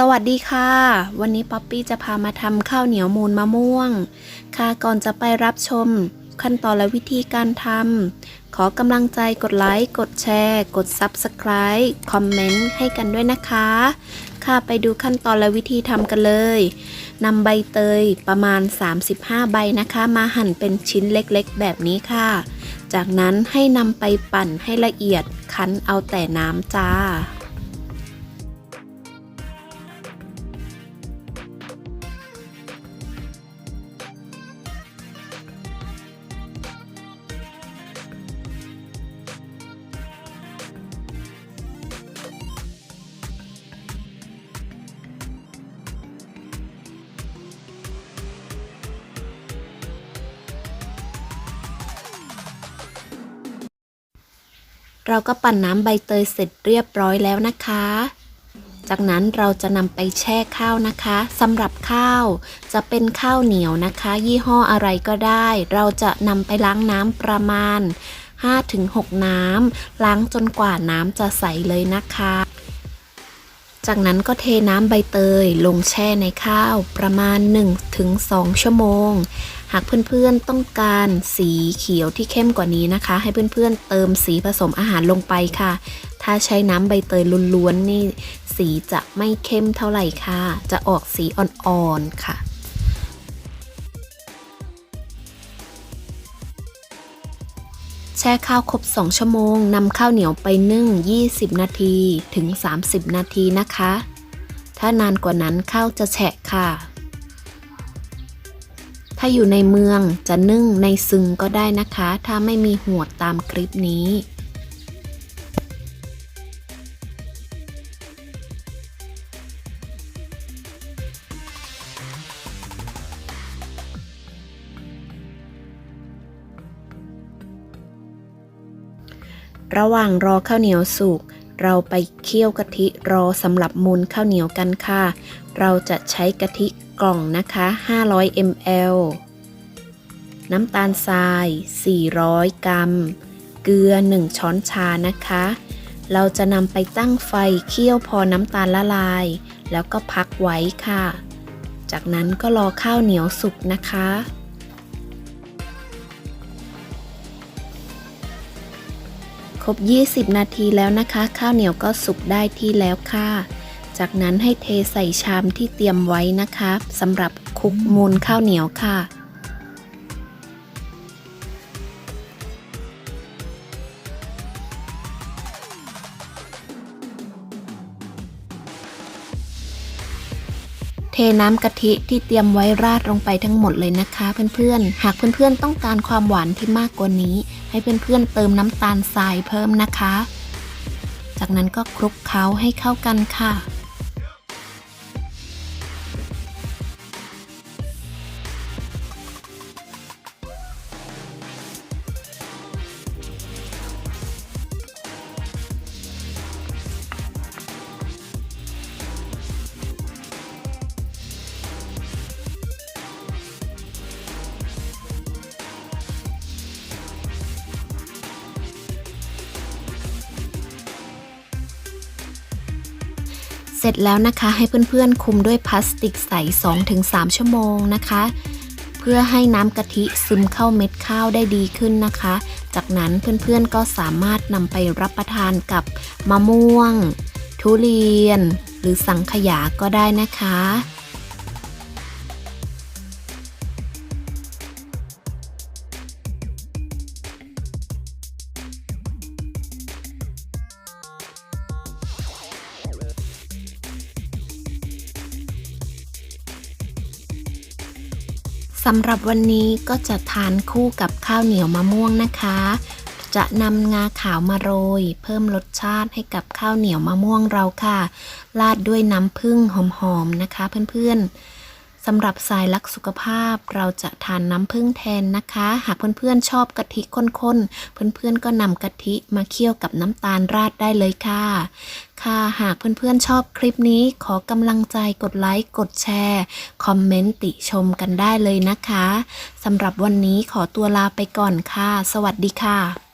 สวัสดีค่ะ วันนี้ป๊อปปี้จะพามาทำข้าวเหนียวมูลมะม่วง ค่ะก่อนจะไปรับชม ขั้นตอนและวิธีการทำขอกำลังใจกดไลค์ กดแชร์ กด Subscribe คอมเมนต์ให้กันด้วยนะคะ ค่ะไปดูขั้นตอนและวิธีทำกันเลยนำใบเตยประมาณ 35 ใบนะคะ มาหั่นเป็นชิ้นเล็กๆ แบบนี้ค่ะ จากนั้นให้นำไปปั่นให้ละเอียดคั้นเอาแต่น้ำจ้า เราก็ปั่นน้ำใบเตยเสร็จเรียบร้อยแล้วนะคะ จากนั้นเราจะนำไปแช่ข้าวนะคะสำหรับข้าวจะเป็นข้าวเหนียวนะคะ ยี่ห้ออะไรก็ได้ เราจะนำไปล้างน้ำประมาณ 5-6 น้ำล้างจนกว่าน้ำจะใสเลยนะคะ จากนั้นก็เทน้ำใบเตยลงแช่ในข้าวประมาณ 1-2 ชั่วโมง หากเพื่อนๆต้องการสีเขียวที่เข้มกว่านี้นะคะ ให้เพื่อนๆเติมสีผสมอาหารลงไปค่ะ ถ้าใช้น้ำใบเตยล้วนๆนี่สีจะไม่เข้มเท่าไหร่ค่ะ จะออกสีอ่อนๆค่ะ ช่ข้าวครบ 2 ชั่วโมงนำข้าวเหนียวไปนึ่ง 20 นาทีถึง 30 นาทีนะคะ ถ้านานกว่านั้นข้าวจะแฉะค่ะ ถ้าอยู่ในเมืองจะนึ่งในซึงก็ได้นะคะ ถ้าไม่มีหวดตามคลิปนี้ ระหว่างรอข้าวเหนียวสุก เราไปเคี่ยวกะทิรอสำหรับมูลข้าวเหนียวกันค่ะ เราจะใช้กะทิกล่องนะคะ 500 ml น้ำตาลทราย 400 กรัม เกลือ 1 ช้อนชานะคะ เราจะนำไปตั้งไฟเคี่ยวพอน้ำตาลละลาย แล้วก็พักไว้ค่ะ จากนั้นก็รอข้าวเหนียวสุกนะคะ ครบ 20 นาทีแล้วนะคะ ข้าวเหนียวก็สุกได้ที่แล้วค่ะ จากนั้นให้เทใส่ชามที่เตรียมไว้นะคะสำหรับคลุกมูลข้าวเหนียวค่ะ เทน้ำกะทิที่เตรียมไว้ราดลงไปทั้งหมดเลยนะคะเพื่อนๆ หากเพื่อนๆต้องการความหวานที่มากกว่านี้ ให้เพื่อนๆเติมน้ำตาลทรายเพิ่มนะคะ จากนั้นก็คลุกเคล้าให้เข้ากันค่ะ เสร็จแล้วนะคะให้เพื่อนๆคุมด้วยพลาสติกใส 2-3 ชั่วโมงนะคะ เพื่อให้น้ำกะทิซึมเข้าเม็ดข้าวได้ดีขึ้นนะคะ จากนั้นเพื่อนๆก็สามารถนำไปรับประทานกับมะม่วง ทุเรียน หรือสังขยาก็ได้นะคะ สำหรับวันนี้ก็จะทานคู่กับข้าวเหนียวมะม่วงนะคะ จะนำงาขาวมาโรย เพิ่มรสชาติให้กับข้าวเหนียวมะม่วงเราค่ะ ราดด้วยน้ำผึ้งหอมๆนะคะเพื่อนๆสำหรับสายรักสุขภาพเราจะทานน้ำผึ้งแทนนะคะ หากเพื่อนๆชอบกะทิข้นๆเพื่อนๆก็นำกะทิมาเคี่ยวกับน้ำตาลราดได้เลยค่ะ ค่ะหากเพื่อนๆชอบคลิปนี้ขอกำลังใจกดไลค์ กดแชร์ คอมเมนต์ติชมกันได้เลยนะคะสำหรับวันนี้ขอตัวลาไปก่อนค่ะ สวัสดีค่ะ